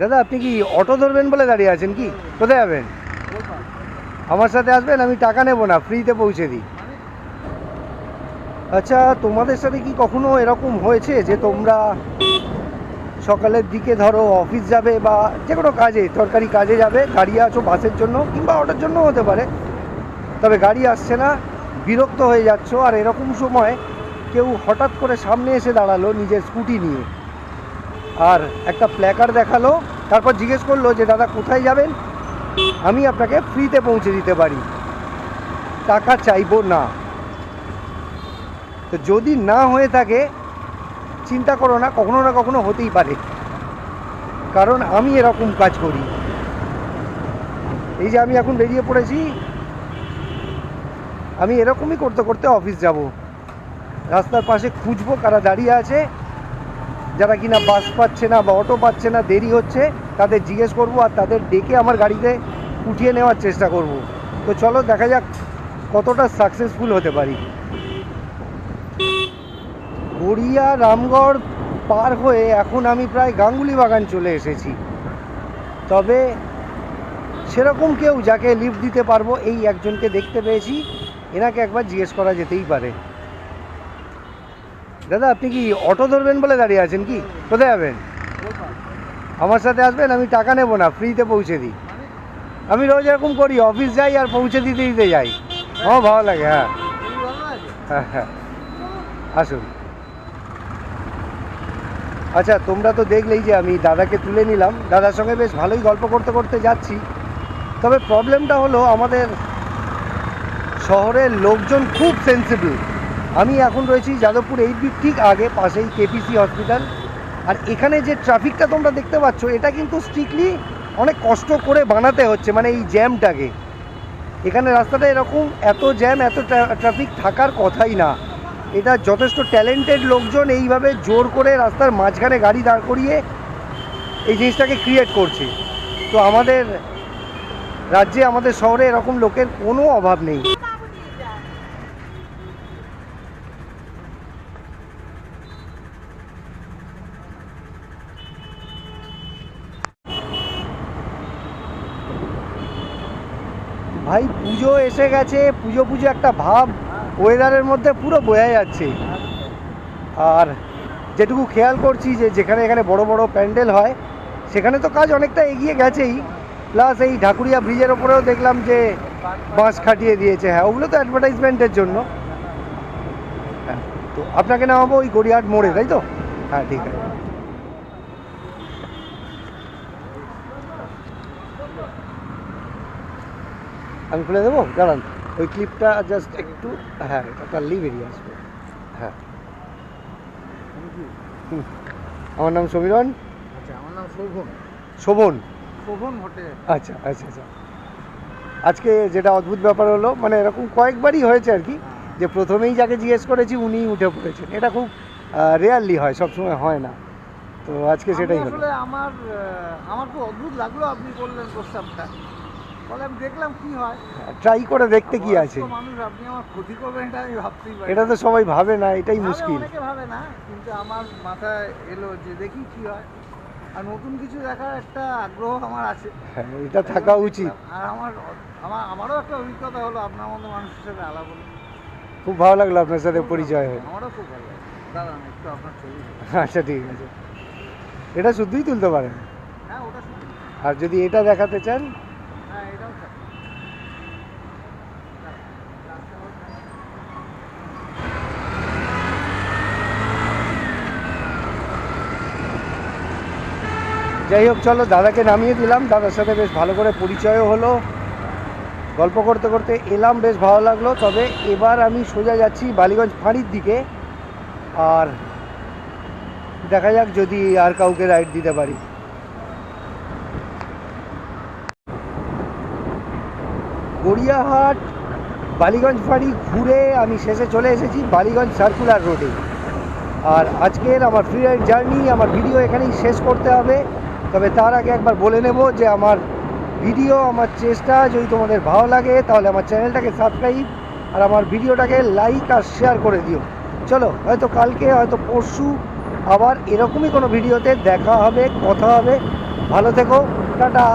দাদা, আপনি কি অটো ধরবেন বলে দাঁড়িয়ে আছেন কি? কোথায় যাবেন? আমার সাথে আসবেন, আমি টাকা নেব না, ফ্রিতে পৌঁছে দিই। আচ্ছা তোমাদের সাথে কি কখনো এরকম হয়েছে যে তোমরা সকালের দিকে ধরো অফিস যাবে বা যে কোনো কাজে, সরকারি কাজে যাবে, গাড়ি আছো বাসের জন্য কিংবা অটোর জন্য হতে পারে, তবে গাড়ি আসছে না, বিরক্ত হয়ে যাচ্ছ, আর এরকম সময় কেউ হঠাৎ করে সামনে এসে দাঁড়াল নিজের স্কুটি নিয়ে। আর একটা প্ল্যাকার দেখাল, তারপর জিজ্ঞেস করল যে, দাদা, কোথায় যাবেন? আমি আপনাকে ফ্রিতে পৌঁছে দিতে পারি। টাকা চাইব না। তো যদি না হয়ে থাকে, চিন্তা করো না, কখনো না কখনো হতেই পারে। কারণ আমি এরকম কাজ করি। এই যে আমি এখন বেরিয়ে পড়েছি, আমি এরকমই করতে করতে অফিস যাব। রাস্তার পাশে খুঁজবো কারা দাঁড়িয়ে আছে। যারা কিনা বাস পাচ্ছে না বা অটো পাচ্ছে না, দেরি হচ্ছে, তাদের জিজ্ঞেস করব আর তাদের ডেকে আমার গাড়িতে উঠিয়ে নেওয়ার চেষ্টা করব। তো চলো, দেখা যাক কতটা সাকসেসফুল হতে পারি। গড়িয়া রামগড় পার হয়ে এখন আমি প্রায় গাঙ্গুলি বাগান চলে এসেছি। তবে সেরকম কেউ যাকে লিফট দিতে পারব, এই একজনকে দেখতে পেয়েছি। এনাকে একবার জিজ্ঞেস করা যেতেই পারে। দাদা, আপনি কি অটো ধরবেন বলে দাঁড়িয়ে আছেন কি? কোথায় যাবেন? আমার সাথে আসবেন, আমি টাকা নেব না, ফ্রিতে পৌঁছে দিই। আমি রোজ এরকম করি, অফিস যাই আর পৌঁছে দিতে দিতে যাই। আমার ভালো লাগে হ্যাঁ। হ্যাঁ হ্যাঁ আসুন। আচ্ছা তোমরা তো দেখলেই যে আমি দাদাকে তুলে নিলাম। দাদার সঙ্গে বেশ ভালোই গল্প করতে করতে যাচ্ছি। তবে প্রবলেমটা হলো, আমাদের শহরের লোকজন খুব সেন্সিবল আমি এখন রয়েছি যাদবপুর এইট বি, ঠিক আগে পাশেই কেপিসি হসপিটাল। আর এখানে যে ট্রাফিকটা তোমরা দেখতে পাচ্ছ, এটা কিন্তু স্ট্রিক্টলি অনেক কষ্ট করে বানাতে হচ্ছে মানে এই জ্যামটাকে। এখানে রাস্তাটা এরকম, এত জ্যাম, এত ট্রাফিক থাকার কথাই না। এটা যথেষ্ট ট্যালেন্টেড লোকজন এইভাবে জোর করে রাস্তার মাঝখানে গাড়ি দাঁড় করিয়ে এই জিনিসটাকে ক্রিয়েট করছে। তো আমাদের রাজ্যে, আমাদের শহরে এরকম লোকের কোনো অভাব নেই। ভাই, পুজো এসে গেছে, পুজো পুজো একটা ভাব ওয়েদারের মধ্যে পুরো বোঝা যাচ্ছে। আর যেটুকু খেয়াল করছি যে যেখানে এখানে বড় বড় প্যান্ডেল হয়, সেখানে তো কাজ অনেকটা এগিয়ে গেছেই। প্লাস এই ঢাকুরিয়া ব্রিজের ওপরেও দেখলাম যে বাঁশ খাটিয়ে দিয়েছে। হ্যাঁ ওগুলো তো অ্যাডভার্টাইজমেন্টের জন্য। হ্যাঁ তো আপনাকে নামাবো ওই গড়িয়াহাট মোড়ে, তাই তো? হ্যাঁ ঠিক আছে। আমি খুলে দেবো? দাঁড়ান ওই ক্লিপটা জাস্ট একটু হ্যাঁ এটা কাটলেই বেরিয়ে আসবে হ্যাঁ। আমার নাম সমীরণ। আচ্ছা আমার নাম শোভন। শোভন? শোভন আচ্ছা আচ্ছা আচ্ছা। আজকে যেটা অদ্ভুত ব্যাপার হলো মানে এরকম কয়েকবারই হয়েছে আর কি যে প্রথমেই যাকে জিজ্ঞেস করেছি উনিই উঠে পড়েছেন। এটা খুব রেয়ারলি হয় সবসময় হয় না। তো আজকে সেটাই হলো আসলে আমার আমার খুব অদ্ভুত লাগল আপনি বললেন প্রস্তাবটা। বলে আমি দেখলাম কি হয়। ট্রাই করে দেখতে কি আছে। মানুষ আপনি আমার ক্ষতি করবেন এটা আমি ভাবতেই পারি এটা তো সবাই ভাবে না এটাই মুশকিল। অনেকে ভাবে না কিন্তু আমার মাথায় এলো যে দেখি কি হয়। আর নতুন কিছু দেখার একটা আগ্রহ আমার আছে। হ্যাঁ এটা থাকা উচিত। আর আমার আমার আমারও একটা অভিজ্ঞতা হলো আপনার মতো মানুষের সাথে আলাপ হলো। খুব ভালো লাগল আপনার সাথে পরিচয় হয়ে। আমারও খুব ভালো লাগে দাঁড়ান একটু আপনার ছবি আচ্ছা ঠিক আছে। এটা শুদ্ধই তুলতে পারেন। হ্যাঁ ওটা আর যদি এটা দেখাতে চান হ্যাঁ এটাও থাকে যাই হোক, চলো, দাদাকে নামিয়ে দিলাম। দাদার সাথে বেশ ভালো করে পরিচয়ও হলো। গল্প করতে করতে এলাম, বেশ ভালো লাগল। তবে এবার আমি সোজা যাচ্ছি বালিগঞ্জ ফাঁড়ির দিকে। আর দেখা যাক যদি আর কাউকে রাইড দিতে পারি। গড়িয়াহাট, বালিগঞ্জ ফাঁড়ি ঘুরে আমি শেষে চলে এসেছি বালিগঞ্জ সার্কুলার রোডে আর আজকের আমার ফ্রি রাইড জার্নি আমার ভিডিও এখানেই শেষ করতে হবে। তবে তার আগে একবার বলে নেব যে আমার ভিডিও, আমার চেষ্টা, যদি তোমাদের ভালো লাগে, তাহলে আমার চ্যানেলটাকে সাবস্ক্রাইব আর আমার ভিডিওটাকে লাইক আর শেয়ার করে দিও। চলো, হয়তো কালকে, হয়তো পরশু আবার এরকমই কোনো ভিডিওতে দেখা হবে, কথা হবে। ভালো থেকো, টাটা।